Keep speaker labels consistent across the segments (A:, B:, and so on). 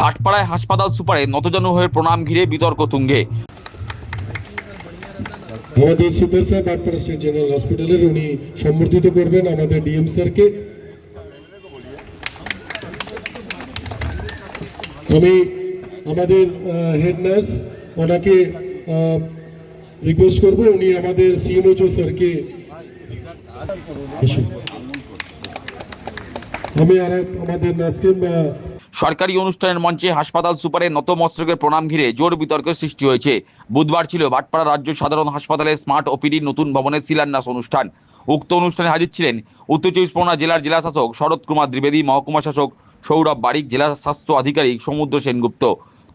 A: ভাটপাড়ায় হাসপাতাল সুপারে নতজানু হয়ে প্রণাম ঘিরে বিতর্ক তুঙ্গে সুপার স্যার জেনারেল হসপিটালের উনি সম্বর্ধিত করবেন আমাদের ডিএম স্যারকে আমি আমাদের হেড নার্স ওনাকে রিকোয়েস্ট করব উনি আমাদের সিএমএচও স্যারকে আমি আর আমাদের নার্সকে
B: সরকারি অনুষ্ঠানের মঞ্চে হাসপাতাল সুপারের নতমস্তকের প্রণাম ঘিরে জোর বিতর্কের সৃষ্টি হয়েছে বুধবার ছিল ভাটপাড়া রাজ্য সাধারণ হাসপাতালে স্মার্ট ওপিডির নতুন ভবনের শিলান্যাস অনুষ্ঠান উক্ত অনুষ্ঠানে হাজির ছিলেন উত্তর চব্বিশ পরগনা জেলার জেলাশাসক শরৎ কুমার দ্বিবেদী মহকুমা শাসক সৌরভ বারিক জেলা স্বাস্থ্য আধিকারিক সমুদ্র সেনগুপ্ত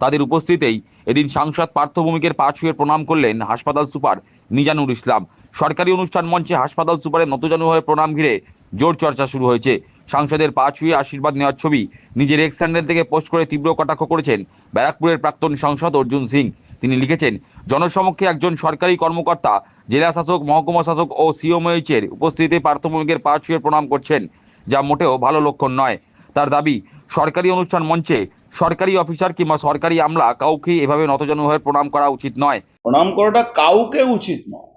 B: তাদের উপস্থিতেই এদিন সাংসদ পার্থভূমিকের পা ছুঁয়ে প্রণাম করলেন হাসপাতাল সুপার মিজানুর ইসলাম সরকারি অনুষ্ঠান মঞ্চে হাসপাতাল সুপারের নতজানু প্রণাম ঘিরে জোর চর্চা শুরু হয়েছে সাংসদের পা ছুঁয়ে আশীর্বাদ নেওয়ার ছবি নিজের এক্স হ্যান্ডেল থেকে পোস্ট করে তীব্র কটাক্ষ করেছেন ব্যারাকপুরের প্রাক্তন সাংসদ অর্জুন সিং তিনি লিখেছেন জনসমক্ষে একজন সরকারি কর্মকর্তা জেলা শাসক মহকুমা শাসক ও সিওমএইচের উপস্থিতিতে পার্থমিকের পা ছুঁয়ে প্রণাম করছেন যা মোটেও ভালো লক্ষণ নয় তার দাবি সরকারি অনুষ্ঠান মঞ্চে সরকারি অফিসার কিংবা সরকারি আমলা কাউকে এভাবে নতজন হয়ে প্রণাম করা উচিত নয়
C: প্রণাম করাটা কাউকে উচিত নয়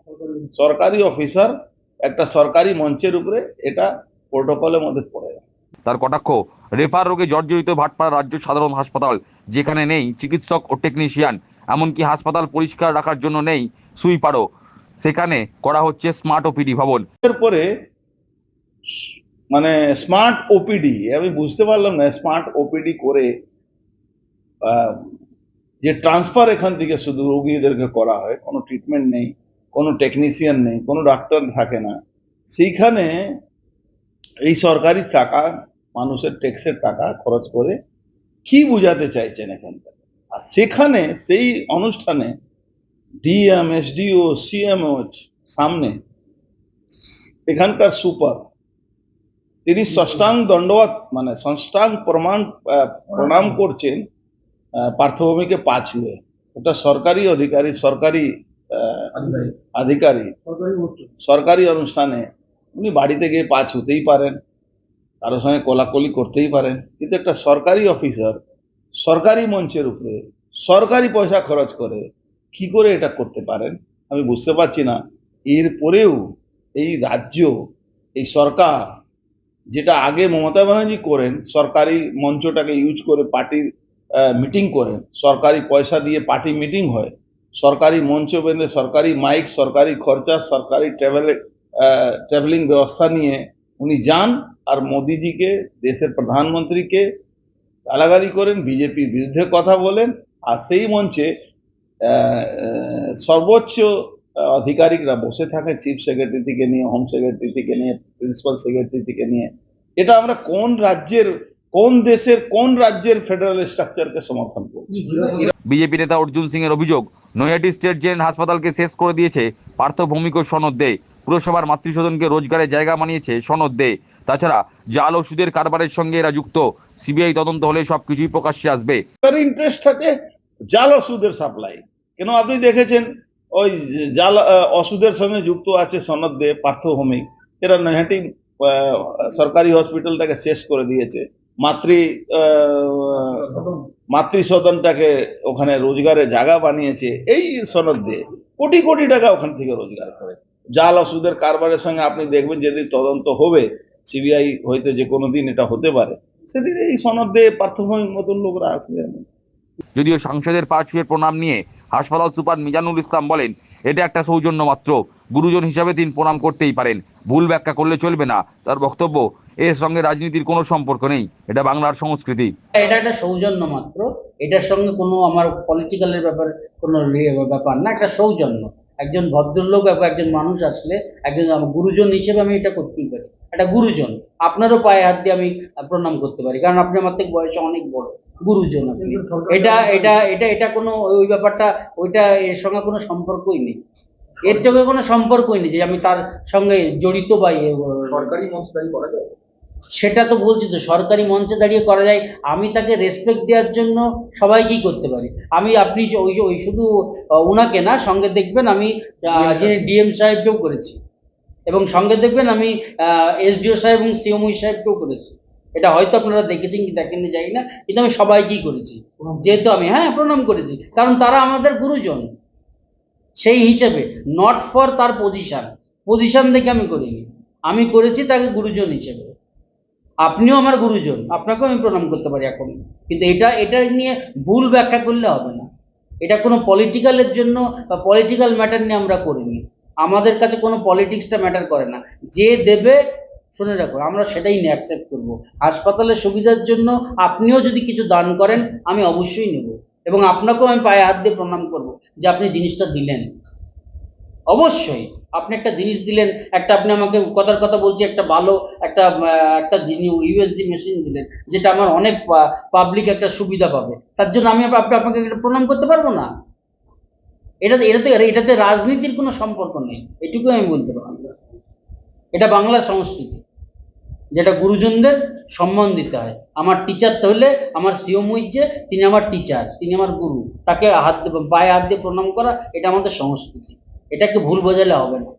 C: সরকারি অফিসার একটা সরকারি মঞ্চের উপরে এটা প্রোটোকলের মধ্যে পড়ে যায়
B: তার কটাক্ষ রেফার রোগে জর্জরিত ভাটপাড়া রাজ্য সাধারণ হাসপাতাল যেখানে নেই চিকিৎসক ও টেকনিশিয়ান এমনকি হাসপাতাল পরিষ্কার রাখার জন্য নেই সুইপারও সেখানে করা হচ্ছে স্মার্ট ওপিডি ভবন
C: এরপরে মানে স্মার্ট ওপিডি আমি বুঝতে পারলাম না স্মার্ট ওপিডি করে যে ট্রান্সফার এখান থেকে শুধু রোগীদেরকে করা হয় কোনো ট্রিটমেন্ট নেই কোনো টেকনিশিয়ান নেই কোনো ডাক্তার থাকে না সেইখানে এই সরকারি টাকা মানুষের ট্যাক্সের টাকা খরচ করে কি বুঝাতে চাইছেন এখান থেকে আর সেখানে সেই অনুষ্ঠানে ডিএম এসডিও সিএমও সামনে এখানকার সুপার তিনি ষষ্ঠাং দণ্ডবাদ মানে ষষ্ঠাং প্রমাণ প্রণাম করছেন পার্থভূমিকে পা ছুঁয়ে ওটা সরকারি অধিকারী সরকারি আধিকারিক সরকারি অনুষ্ঠানে উনি বাড়িতে গিয়ে পা ছুতেই পারেন কারোর সঙ্গে কোলাকলি করতেই পারেন কিন্তু একটা সরকারি অফিসার সরকারি মঞ্চের উপরে সরকারি পয়সা খরচ করে কি করে এটা করতে পারেন আমি বুঝতে পারছি না এরপরেও এই রাজ্য এই সরকার যেটা আগে মমতা ব্যানার্জি করেন সরকারি মঞ্চটাকে ইউজ করে পার্টির মিটিং করেন সরকারি পয়সা দিয়ে পার্টি মিটিং হয় সরকারি মঞ্চ বেঁধে সরকারি মাইক সরকারি খরচা সরকারি ট্রাভেল ট্রাভেলিং ব্যবস্থা নিয়ে উনি যান আর মোদিজিকে দেশের প্রধানমন্ত্রীকে গালাগালি করেন বিজেপির বিরুদ্ধে কথা বলেন আর সেই মঞ্চে সর্বোচ্চ আধিকারিকরা বসে থাকে চিফ সেক্রেটারি থেকে নিয়ে হোম সেক্রেটারি থেকে নিয়ে প্রিন্সিপাল সেক্রেটারি থেকে নিয়ে এটা আমরা কোন রাজ্যের কোন দেশের কোন রাজ্যের ফেডারেল স্ট্রাকচারকে সমর্থন করছি
B: বিজেপি নেতা অর্জুন সিং এর অভিযোগ নৈহাটি স্টেট জেন হাসপাতালকে শেষ করে দিয়েছে পার্থ ভৌমিক সনদ দেয় পুরসভার মাতৃস্বজনকে রোজগারের জায়গা মানিয়েছে সনদ দে তাছাড়া জাল ওষুধের কারবারের সঙ্গে এরা যুক্ত সিবিআই তদন্ত হলে কিছুই প্রকাশ্যে আসবে
C: ইন্টারেস্ট থাকে জাল ওষুধের সাপ্লাই কেন আপনি দেখেছেন ওই জাল ওষুধের সঙ্গে যুক্ত আছে সনদ দে পার্থ ভৌমিক এরা নৈহাটি সরকারি হসপিটালটাকে শেষ করে দিয়েছে মাতৃ মাতৃসদনটাকে ওখানে রোজগারের জায়গা বানিয়েছে এই সনদ দিয়ে কোটি কোটি টাকা ওখান থেকে রোজগার করে জাল ওষুধের কারবারের সঙ্গে আপনি দেখবেন যেদিন তদন্ত হবে সিবিআই হয়তো যে কোনো দিন এটা হতে পারে সেদিন এই সনদ দিয়ে পার্থভূমিক মতন লোকরা আসবে
B: যদিও সাংসদের পা ছুঁয়ে প্রণাম নিয়ে হাসপাতাল সুপার মিজানুল ইসলাম বলেন এটা একটা সৌজন্য মাত্র গুরুজন হিসাবে তিনি প্রণাম করতেই পারেন ভুল ব্যাখ্যা করলে চলবে না তার বক্তব্য এর সঙ্গে রাজনীতির কোনো সম্পর্ক নেই এটা বাংলার সংস্কৃতি
D: এটা একটা সৌজন্য মাত্র এটার সঙ্গে কোনো আমার পলিটিক্যালের ব্যাপার কোনো ইয়ে ব্যাপার না একটা সৌজন্য একজন ভদ্রলোক এবং একজন মানুষ আসলে একজন গুরুজন হিসেবে আমি এটা করতেই পারি একটা গুরুজন আপনারও পায়ে হাত দিয়ে আমি প্রণাম করতে পারি কারণ আপনি আমার থেকে বয়সে অনেক বড় গুরুজন আপনি এটা এটা এটা এটা কোনো ওই ব্যাপারটা ওইটা এর সঙ্গে কোনো সম্পর্কই নেই এর সঙ্গে কোনো সম্পর্কই নেই যে আমি তার সঙ্গে জড়িত বা সরকারি মঞ্চ করা যায় সেটা তো বলছি তো সরকারি মঞ্চে দাঁড়িয়ে করা যায় আমি তাকে রেসপেক্ট দেওয়ার জন্য সবাইকেই করতে পারি আমি আপনি ওই ওই শুধু ওনাকে না সঙ্গে দেখবেন আমি যিনি ডিএম সাহেবকেও করেছি এবং সঙ্গে দেখবেন আমি এসডিও সাহেব এবং সিএমই সাহেবকেও করেছি এটা হয়তো আপনারা দেখেছেন কি দেখেননি যাই না কিন্তু আমি সবাইকেই করেছি যেহেতু আমি হ্যাঁ প্রণাম করেছি কারণ তারা আমাদের গুরুজন সেই হিসেবে নট ফর তার পজিশান পজিশান দেখে আমি করিনি আমি করেছি তাকে গুরুজন হিসেবে আপনিও আমার গুরুজন আপনাকেও আমি প্রণাম করতে পারি এখন কিন্তু এটা এটা নিয়ে ভুল ব্যাখ্যা করলে হবে না এটা কোনো পলিটিক্যালের জন্য বা পলিটিক্যাল ম্যাটার নিয়ে আমরা করিনি আমাদের কাছে কোনো পলিটিক্সটা ম্যাটার করে না যে দেবে শুনে রাখো আমরা সেটাই নিয়ে অ্যাকসেপ্ট করবো হাসপাতালের সুবিধার জন্য আপনিও যদি কিছু দান করেন আমি অবশ্যই নেব এবং আপনাকেও আমি পায়ে হাত দিয়ে প্রণাম করব যে আপনি জিনিসটা দিলেন অবশ্যই আপনি একটা জিনিস দিলেন একটা আপনি আমাকে কথার কথা বলছি একটা ভালো একটা একটা ইউএসডি মেশিন দিলেন যেটা আমার অনেক পাবলিক একটা সুবিধা পাবে তার জন্য আমি আপনাকে প্রণাম করতে পারবো না এটাতে এটাতে এটাতে রাজনীতির কোনো সম্পর্ক নেই এটুকু আমি বলতে পারবো এটা বাংলার সংস্কৃতি যেটা গুরুজনদের সম্মান দিতে হয় আমার টিচার তাহলে আমার সিও মুইজ্জে তিনি আমার টিচার তিনি আমার গুরু তাকে হাত পায়ে হাত দিয়ে প্রণাম করা এটা আমাদের সংস্কৃতি এটা কি ভুল বোঝালো হবে না